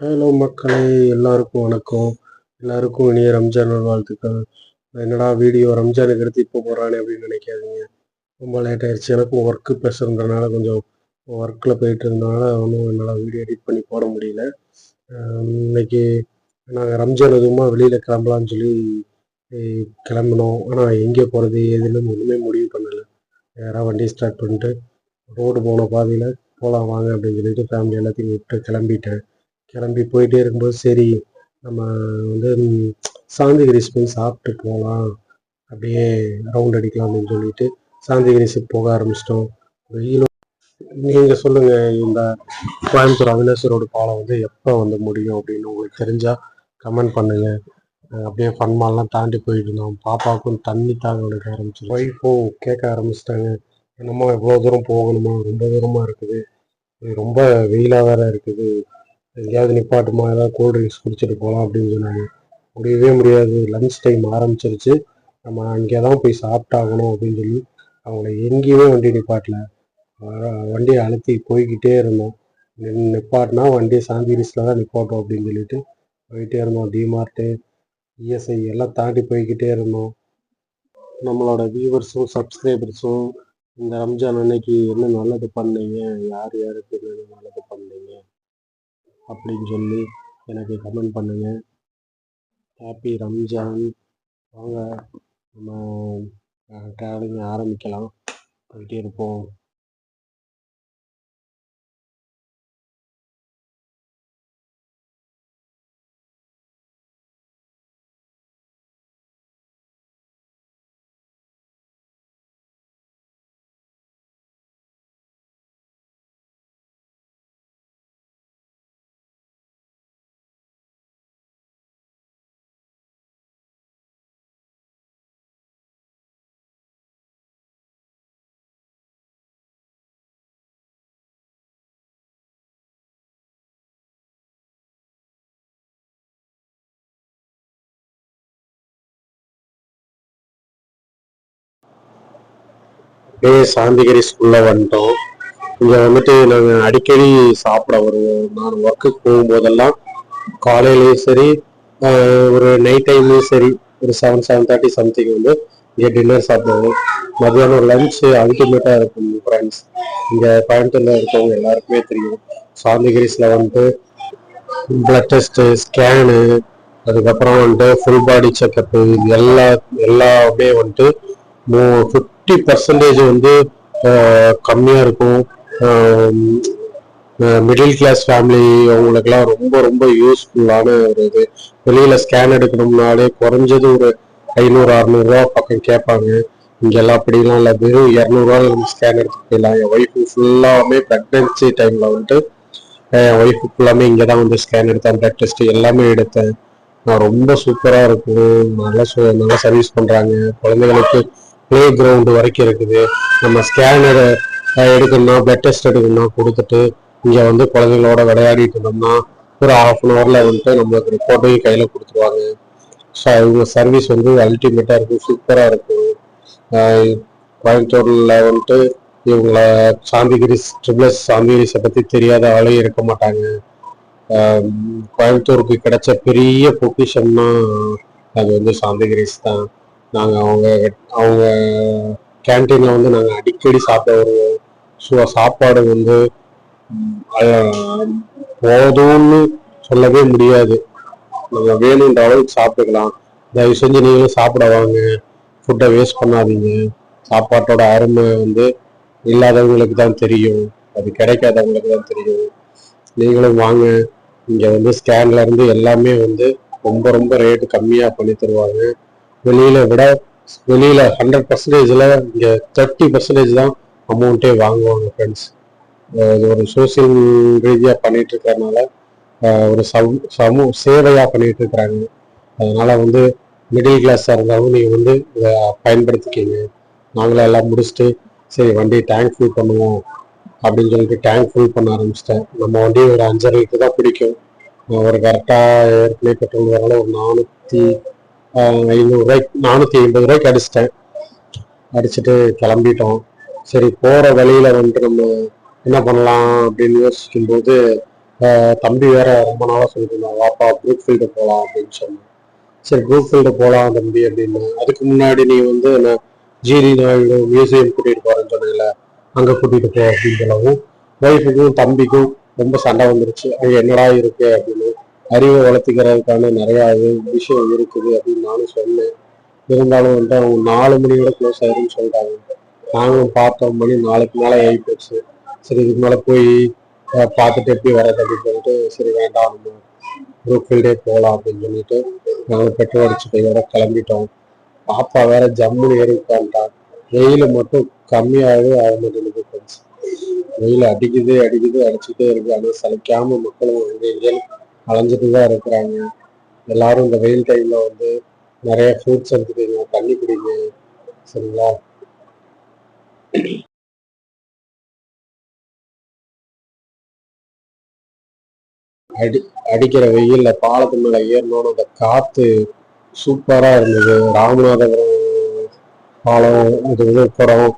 Hello மக்களே எல்லாருக்கும் வணக்கம். எல்லாருக்கும் இனிய ரம்ஜான் வாழ்த்துக்கள் என்னடா வீடியோ ரம்ஜானுக்கு எடுத்து இப்போ போகிறானே அப்படின்னு நினைக்காதீங்க. ரொம்ப லேட் ஆயிடுச்சு. எனக்கும் ஒர்க்கு ப்ரெஷர்ன்றனால கொஞ்சம் ஒர்க்கில் போயிட்டு இருந்தனால ஒன்றும் என்னால் வீடியோ எடிட் பண்ணி போட முடியல. இன்னைக்கு நாங்கள் ரம்ஜான் எதுவுமா வெளியில் கிளம்பலான்னு சொல்லி கிளம்பினோம். ஆனால் எங்கே போகிறது எதுன்னு ஒன்றுமே முடிவு பண்ணலை. நேராக வண்டி ஸ்டார்ட் பண்ணிட்டு ரோடு போன பாதையில் போகலாம் வாங்க அப்படின்னு சொல்லிட்டு ஃபேமிலி எல்லாத்தையும் விட்டு கிளம்பிட்டேன். கிளம்பி போயிட்டே இருக்கும்போது சரி நம்ம வந்து சாந்திகிரிஸ் போய் சாப்பிட்டு போகலாம் அப்படியே ரவுண்ட் அடிக்கலாம் அப்படின்னு சொல்லிட்டு சாந்திகிரிஸுக்கு போக ஆரம்பிச்சிட்டோம். வெயிலும் நீங்கள் சொல்லுங்கள் இந்த கோயம்புத்தூர் அவினாசி பாலம் வந்து எப்போ வந்து முடியும் அப்படின்னு உங்களுக்கு தெரிஞ்சால் கமெண்ட் பண்ணுங்கள் அப்படியே ஃபன்மால்லாம் தாண்டி போயிட்டு இருந்தோம். பாப்பாவுக்கும் தண்ணி தாங்க எடுக்க ஆரம்பிச்சிடும் ஒய்ஃபும் கேட்க ஆரம்பிச்சிட்டாங்க. என்னமோ எவ்வளோ தூரம் போகணுமா ரொம்ப தூரமாக இருக்குது. ரொம்ப வெயிலாக வேற இருக்குது. எங்கேயாவது நிப்பாட்டுமா? ஏதாவது கூல் ட்ரிங்க்ஸ் குடிச்சிட்டு போகலாம் அப்படின்னு சொன்னாங்க. முடியவே முடியாது. லஞ்ச் டைம் ஆரம்பிச்சிருச்சு. நம்ம அங்கே தான் போய் சாப்பிட்டாகணும் அப்படின்னு சொல்லி அவங்கள எங்கேயுமே வண்டி நிப்பாட்டல. வண்டியை அழுத்தி போய்கிட்டே இருந்தோம். நின்னு நிப்பாட்டினா வண்டியை சாந்திரிஸில் தான் நிப்பாட்டோம் அப்படின்னு சொல்லிட்டு போயிட்டே இருந்தோம். டிமார்ட்டு இஎஸ்ஐ எல்லாம் தாண்டி போய்கிட்டே இருந்தோம். நம்மளோட வியூவர்ஸும் சப்ஸ்கிரைபர்ஸும் இந்த ரம்ஜான் அன்னைக்கு என்ன நல்லது பண்ணீங்க? யார் யாருக்கு என்ன நல்லது பண்ணீங்க? அப்படின்னு சொல்லி எனக்கு கமெண்ட் பண்ணுங்க. ஹாப்பி ரம்ஜான் வாங்க நம்ம ட்ராவலிங் ஆரம்பிக்கலாம். போயிட்டே இருப்போம். அப்படியே சாந்திகிரி ஸ்கூல்ல வந்துட்டோம். இங்க வந்துட்டு நாங்க அடிக்கடி சாப்பிட வருவோம். நான் ஒர்க்குக்கு போகும்போதெல்லாம் காலையிலயும் சரி ஒரு நைட் டைம்லயும் சரி ஒரு செவன் செவன் தேர்ட்டி சம்திங் வந்து இங்கே டின்னர் சாப்பிடுவோம். மதியானம் லன்ச் அல்டிமேட்டா இருக்கும் ஃப்ரெண்ட்ஸ் இங்க கோயம்புத்தூர்ல இருக்கவங்க எல்லாருக்குமே தெரியும். சாந்திகிரிஸ்ல வந்துட்டு பிளட் டெஸ்ட் ஸ்கேனு அதுக்கப்புறம் வந்துட்டு ஃபுல் பாடி செக்கப்பு இது எல்லா எல்லாமே வந்துட்டு மூ ஃபிஃப்டி பர்சன்டேஜ் வந்து கம்மியாக இருக்கும். மிடில் கிளாஸ் ஃபேமிலி அவங்களுக்குலாம் ரொம்ப ரொம்ப யூஸ்ஃபுல்லான ஒரு இது. வெளியில் ஸ்கேன் எடுக்கணும்னாலே குறைஞ்சது ஒரு ஐநூறு அறநூறுவா பக்கம் கேட்பாங்க. இங்கெல்லாம் அப்படிலாம் இல்லை. வெறும் இரநூறுவா ஸ்கேன் எடுத்துட்டு போயிடலாம். என் ஒய்ஃபு ஃபுல்லாமே ப்ரெக்னென்சி டைமில் வந்துட்டு என் ஒய்ஃபு ஃபுல்லாமே இங்கே தான் வந்து ஸ்கேன் எடுத்தேன். ப்ளட் டெஸ்ட் எல்லாமே எடுத்தேன். நான் ரொம்ப சூப்பராக இருக்கும். நல்லா சு- நல்லா சர்வீஸ் பண்ணுறாங்க குழந்தைகளுக்கு ப்ளே கிரவுண்டு வரைக்கும் இருக்குது. நம்ம ஸ்கேனர் எடுக்கணும்னா பிளட் டெஸ்ட் எடுக்கணும்னா கொடுத்துட்டு இங்கே வந்து குழந்தைங்களோட விளையாடிட்டு இருந்தோம்னா ஒரு ஹாஃப் அன் ஹவரில் வந்துட்டு நம்மளுக்கு ரிப்போர்ட்டையும் கையில் கொடுத்துருவாங்க. ஸோ இவங்க சர்வீஸ் வந்து அல்டிமேட்டாக இருக்கும் சூப்பராக இருக்கும். கோயம்புத்தூரில் வந்துட்டு இவங்கள சாந்திகிரிஸ் ட்ரிபிள்எஸ் சாந்திகிரிஸை பற்றி தெரியாத ஆளே இருக்க மாட்டாங்க. கோயம்புத்தூருக்கு கிடைச்ச பெரிய பொக்கிஷன்னா அது வந்து சாந்திகிரிஸ் தான். நாங்கள் அவங்க அவங்க கேன்டீனில் வந்து நாங்கள் அடிக்கடி சாப்பிட வருவோம். ஸோ சாப்பாடு வந்து போதும்னு சொல்லவே முடியாது. நம்ம வேணுன்ற அளவுக்கு சாப்பிட்டுக்கலாம். தயவு செஞ்சு நீங்களும் சாப்பிட வாங்க. ஃபுட்டை வேஸ்ட் பண்ணாதீங்க. சாப்பாட்டோட அருமை வந்து இல்லாதவங்களுக்கு தான் தெரியும். அது கிடைக்காதவங்களுக்கு தான் தெரியும். நீங்களும் வாங்க. இங்கே வந்து ஸ்கேன்ல இருந்து எல்லாமே வந்து ரொம்ப ரொம்ப ரேட்டு கம்மியாக பண்ணி தருவாங்க. வெளியில விட வெளியில ஹண்ட்ரட் பர்சன்டேஜ்ல இங்க தேர்ட்டி பர்சன்டேஜ் தான் அமௌண்ட்டே வாங்குவாங்க ஃப்ரெண்ட்ஸ் இது ஒரு சோசியல் ரீதியா பண்ணிட்டு இருக்கிறதுனால ஒரு சமூ சமூ சேவையா பண்ணிட்டு இருக்கிறாங்க. அதனால வந்து மிடில் கிளாஸா இருந்தாலும் நீங்க வந்து இதை பயன்படுத்திக்கிங்க. நாங்களும் எல்லாம் முடிச்சுட்டு சரி வண்டி டேங்க் ஃபுல் பண்ணுவோம் அப்படின்னு சொல்லிட்டு டேங்க் ஃபுல் பண்ண ஆரம்பிச்சிட்டேன். நம்ம வண்டி ஒரு அஞ்சரை லிட்டர் தான் பிடிக்கும். ஒரு கரெக்டாக ஏற்கனவே பெட்ரோல் வரல ஒரு நானூற்றி ஐநூறுரூவாய்க்கு நானூற்றி ஐம்பது ரூபாய்க்கு அடிச்சிட்டேன். அடிச்சுட்டு கிளம்பிட்டோம். சரி போகிற வழியில் வந்துட்டு நம்ம என்ன பண்ணலாம் அப்படின்னு யோசிக்கும்போது தம்பி வேற ரொம்ப நாளாக சொல்லியிருந்தான் வாப்பா குரூப் ஃபீல்டு போகலாம் அப்படின்னு சொன்னேன். சரி குரூப் ஃபீல்டு போகலாம் தம்பி அப்படின்னு. அதுக்கு முன்னாடி நீ வந்து நான் ஜிடி நாயுடு மியூசியம் கூட்டிகிட்டு போகிறேன்னு சொன்னேன்ல அங்கே கூட்டிகிட்டு போ அப்படின்னு சொல்லவும் ஒய்ஃபுக்கும் தம்பிக்கும் ரொம்ப சண்டை வந்துருச்சு. அங்கே என்னடா இருக்கு அப்படின்னு. அறிவை வளர்த்துக்கிறதுக்கான நிறைய இது விஷயம் இருக்குது அப்படின்னு நானும் சொன்னேன். இருந்தாலும் வந்து அவங்க நாலு மணியோட க்ளோஸ் ஆயிருன்னு சொல்லிட்டாங்க நாங்களும் பார்த்தோம் மணி நாளைக்கு மேலே ஆகி போச்சு சரி இதுக்கு மேலே போய் பார்த்துட்டு எப்படி வரது அப்படின்னு சொல்லிட்டு சரி வேண்டாம் நம்ம ப்ரூக்ஃபீல்டே போகலாம் அப்படின்னு சொல்லிட்டு நாங்கள் பெட்ரோல் அடிச்சு கையோட கிளம்பிட்டோம். பாப்பா வேற ஜம்முன்னு ஏறி உட்காந்துட்டான் வெயில் மட்டும் கம்மியாகவே ஆக மாட்டேங்குது ஃப்ரெண்ட்ஸ் வெயில் அடிக்குது அடிக்குது அடிச்சுட்டே இருக்கு. ஆனால் சலிக்காம மக்களும் அங்கே எங்கேயும் அலைஞ்சிட்டு தான் இருக்கிறாங்க. எல்லாரும் இந்த வெயில் டைம்ல வந்து நிறைய ஃப்ரூட்ஸ் எடுத்துக்கோங்க தண்ணி குடிங்க. சரிங்களா? அடி அடிக்கிற வெயில்ல பாலத்து மேல ஏறணும்னு அந்த காத்து சூப்பரா இருந்தது. ராமநாதபுரம் பாலம் இது விழுப்புரம்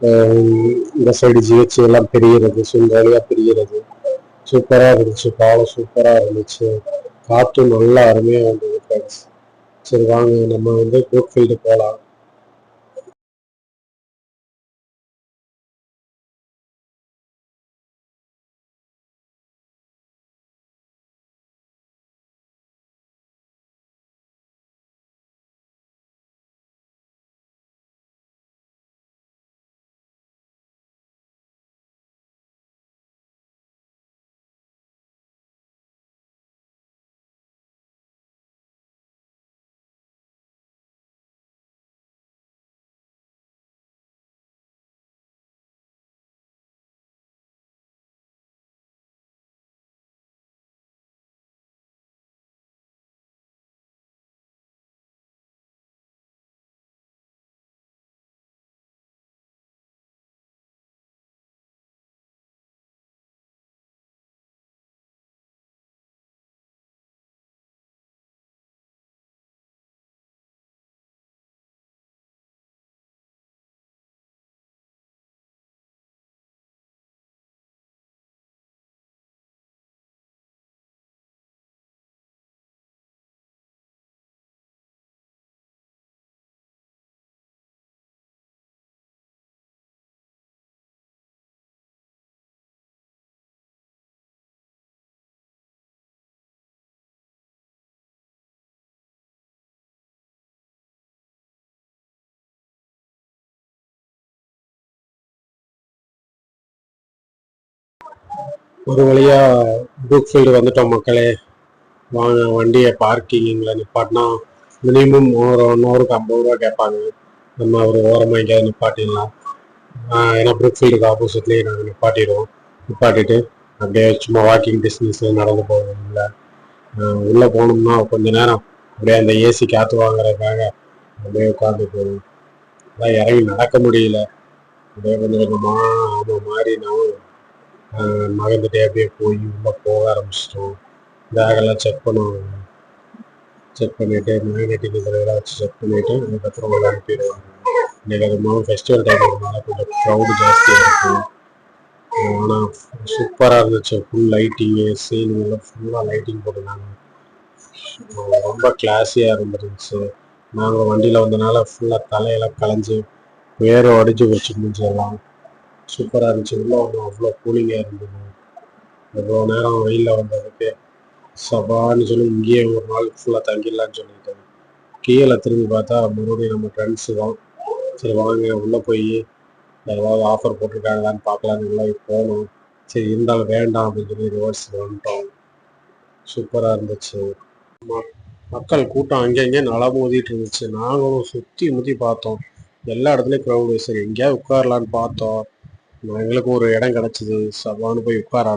ஆஹ் இந்த சைடு ஜிஹெச் எல்லாம் பிரிகிறது சுந்தரியா பிரிகிறது சூப்பராக இருந்துச்சு. பாலம் சூப்பராக இருந்துச்சு. காற்றும் நல்லா அருமையாக இருந்தது ஃப்ரெண்ட்ஸ் சரி வாங்க நம்ம வந்து ப்ரூக்ஃபீல்டு போகலாம் ஒரு வழியா ப்ரூக்ஃபீல்டு வந்துட்டோம் மக்களே. வாங்க வண்டியை பார்க்கிங்கில் நிப்பாட்டினா மினிமம் ஒரு ஒன் ஹவருக்கு ஐம்பது ரூபா கேட்பாங்க. நம்ம ஒரு ஓரமாக எங்கேயாவது நிப்பாட்டிடலாம். ஏன்னா ப்ரூக்ஃபீல்டுக்கு ஆப்போசிட்லேயே நாங்கள் நிப்பாட்டிடுவோம். நிப்பாட்டிட்டு அப்படியே சும்மா வாக்கிங் டிஸ்டன்ஸ் நடந்து போவோம்ல. உள்ளே போனோம்னா கொஞ்ச நேரம் அப்படியே அந்த ஏசி காற்று வாங்குறதுக்காக அப்படியே உட்காந்து போவோம். அதான் இறங்கி நடக்க முடியல. அப்படியே கொஞ்சம் கொஞ்சமாக ஆமாம் மாறி நான் நகர்ந்துட்டே அப்படியே போய் உள்ளே போக ஆரம்பிச்சிட்டோம். பேகெல்லாம் செக் பண்ணுவாங்க. செக் பண்ணிட்டு மேக்னெட்டிக் இதெல்லாம் வச்சு செக் பண்ணிட்டு அதுக்கப்புறம் உள்ள அனுப்பிடுவாங்க இன்னைக்கு அது ஃபெஸ்டிவல் டைம்னால கொஞ்சம் க்ரௌடு ஜாஸ்தியாக இருக்கும். ஆனால் சூப்பராக இருந்துச்சு. ஃபுல் லைட்டிங்கு சீலிங்கெல்லாம் ஃபுல்லாக லைட்டிங் போட்டிருந்தாங்க. ரொம்ப கிளாஸியாக இருந்துருந்துச்சு நாங்கள் வண்டியில் வந்தனால ஃபுல்லாக தலையெல்லாம் கலைஞ்சு வேறு உடஞ்சி வச்சு முடிஞ்சிடலாம் சூப்பராக இருந்துச்சு. உள்ள ஒன்றும் அவ்வளோ கூலிங்காக இருந்தது. எவ்வளோ நேரம் வெயிலில் வந்ததுக்கு சபான்னு சொல்லி இங்கேயே ஒரு நாள் ஃபுல்லாக தங்கிடலான்னு சொல்லிட்டு கீழே திரும்பி பார்த்தா மறுபடியும் நம்ம ஃப்ரெண்ட்ஸு தான். சரி வாங்க உள்ளே போய் ஏதாவது ஆஃபர் போட்டிருக்காங்களான்னு பார்க்கலான்னு உள்ள போனோம். சரி இருந்தாலும் வேண்டாம் அப்படின்னு சொல்லி ரிவர்ஸ் வந்துட்டோம். சூப்பராக இருந்துச்சு. மக்கள் கூட்டம் அங்கங்கே நலமோதிட்டு இருந்துச்சு. நாங்களும் சுற்றி முற்றி பார்த்தோம். எல்லா இடத்துலையும் க்ரௌடு சரி எங்கேயாவது உட்காரலான்னு பார்த்தோம். எங்களுக்கு ஒரு இடம் கிடச்சிது. சவான்னு போய் உட்கார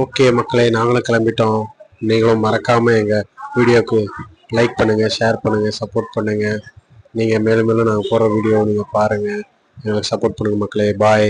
ஓகே மக்களே நாங்களும் கிளம்பிட்டோம். நீங்களும் மறக்காம எங்க வீடியோக்கு லைக் பண்ணுங்க ஷேர் பண்ணுங்க சப்போர்ட் பண்ணுங்க. நீங்க மேலும் மேலும் நாங்கள் போகிற வீடியோ நீங்க பாருங்க. எங்களுக்கு சப்போர்ட் பண்ணுங்க மக்களே. பாய்